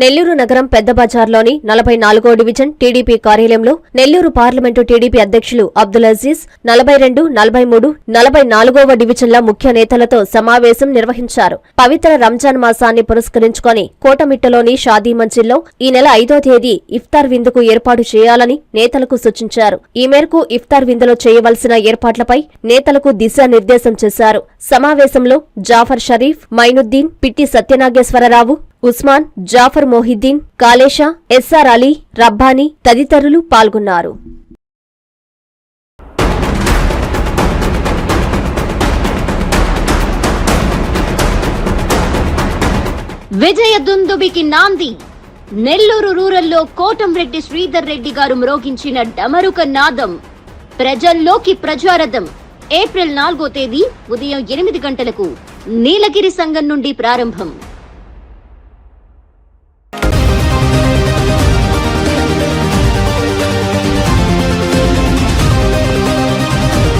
నెల్లూరు నగరం పెద్ద బజార్లోని నలభై నాలుగో డివిజన్ టీడీపీ కార్యాలయంలో నెల్లూరు పార్లమెంటు టీడీపీ అధ్యక్షులు అబ్దుల్ అజీజ్ నలభై రెండు నలభై మూడు నలభై నాలుగవ డివిజన్ల ముఖ్య నేతలతో సమావేశం నిర్వహించారు. పవిత్ర రంజాన్ మాసాన్ని పురస్కరించుకొని కోటమిట్టలోని షాదీ మంజిల్లో ఈ నెల ఐదో తేదీ ఇఫ్తార్ విందుకు ఏర్పాటు చేయాలని నేతలకు సూచించారు. ఈ మేరకు ఇఫ్తార్ విందులో చేయవలసిన ఏర్పాట్లపై నేతలకు దిశానిర్దేశం చేశారు. సమావేశంలో జాఫర్ షరీఫ్ మైనుద్దీన్ పిట్టి సత్యనాగేశ్వరరావు ఉస్మాన్ జాఫర్ మొహిద్దీన్ కాలేషా ఎస్ఆర్ అలీ రబ్బానీ తదితరులు పాల్గొన్నారు. విజయ దుందుబికి నాంది. నెల్లూరు రూరల్లో కోటంరెడ్డి శ్రీధర్ రెడ్డి గారు మ్రోగించిన డమరుక నాదం. ప్రజల్లోకి ప్రజారథం. ఏప్రిల్ నాలుగో తేదీ ఉదయం ఎనిమిది గంటలకు నీలగిరి సంఘం నుండి ప్రారంభం.